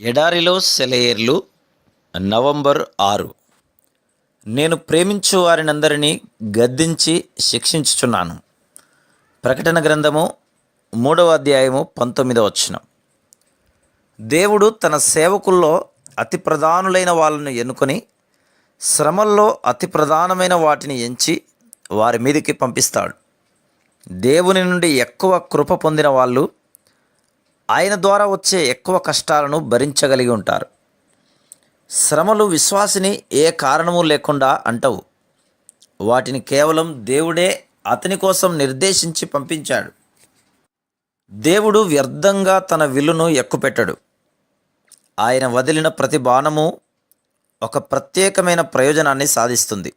ఎడారిలో సెలయేర్లు నవంబర్ ఆరు. నేను ప్రేమించు వారినందరినీ గద్దించి శిక్షించుచున్నాను. ప్రకటన గ్రంథము మూడవ అధ్యాయము పంతొమ్మిదవ వచనం. దేవుడు తన సేవకుల్లో అతి ప్రధానులైన వాళ్ళను ఎన్నుకొని శ్రమల్లో అతి ప్రధానమైన వాటిని ఎంచి వారి మీదకి పంపిస్తాడు. దేవుని నుండి ఎక్కువ కృప పొందిన వాళ్ళు ఆయన ద్వారా వచ్చే ఎక్కువ కష్టాలను భరించగలిగి ఉంటారు. శ్రమలు విశ్వాసిని ఏ కారణము లేకుండా అంటవు. వాటిని కేవలం దేవుడే అతని కోసం నిర్దేశించి పంపించాడు. దేవుడు వ్యర్థంగా తన విల్లును ఎక్కుపెట్టడు. ఆయన వదిలిన ప్రతి బాణము ఒక ప్రత్యేకమైన ప్రయోజనాన్ని సాధిస్తుంది.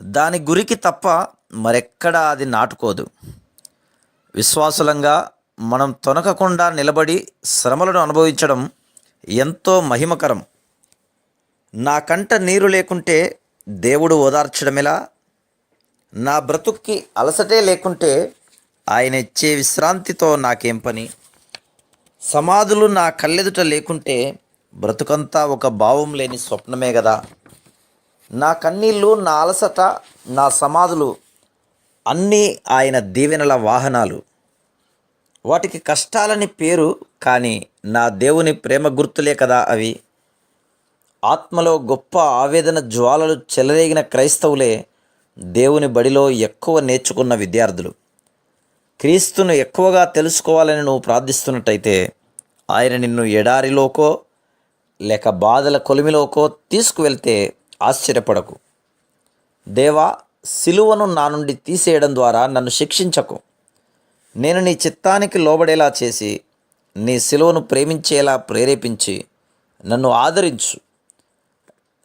దాని గురికి తప్ప మరెక్కడా అది నాటుకోదు. విశ్వాసులంగా మనం తొనకకుండా నిలబడి శ్రమలను అనుభవించడం ఎంతో మహిమకరం. నా కంట నీరు లేకుంటే దేవుడు ఓదార్చడమెలా? నా బ్రతుక్కి అలసటే లేకుంటే ఆయన ఇచ్చే విశ్రాంతితో నాకేం పని? సమాధులు నా కళ్ళెదుట లేకుంటే బ్రతుకంతా ఒక భావం లేని స్వప్నమే కదా నా కన్నీళ్ళు నా అలసట నా సమాధులు అన్నీ ఆయన దీవెనల వాహనాలు. వాటికి కష్టాలని పేరు కానీ నా దేవుని ప్రేమ గుర్తులే కదా అవి. ఆత్మలో గొప్ప ఆవేదన జ్వాలలు చెలరేగిన క్రైస్తవులే దేవుని బడిలో ఎక్కువ నేర్చుకున్న విద్యార్థులు. క్రీస్తును ఎక్కువగా తెలుసుకోవాలని నువ్వు ప్రార్థిస్తున్నట్టయితే ఆయన నిన్ను ఎడారిలోకో లేక బాధల కొలిమిలోకో తీసుకువెళ్తే ఆశ్చర్యపడకు. దేవా సిలువను నా నుండి తీసేయడం ద్వారా నన్ను శిక్షించకు. నేను నీ చిత్తానికి లోబడేలా చేసి నీ సిలువను ప్రేమించేలా ప్రేరేపించి నన్ను ఆదరించు.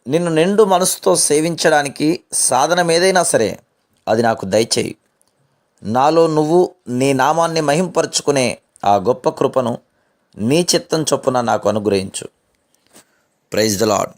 నిన్ను నిండు మనసుతో సేవించడానికి సాధనం ఏదైనా సరే అది నాకు దయచేయి. నాలో నువ్వు నీ నామాన్ని మహింపరుచుకునే ఆ గొప్ప కృపను నీ చిత్తం చొప్పున నాకు అనుగ్రహించు. Praise the lord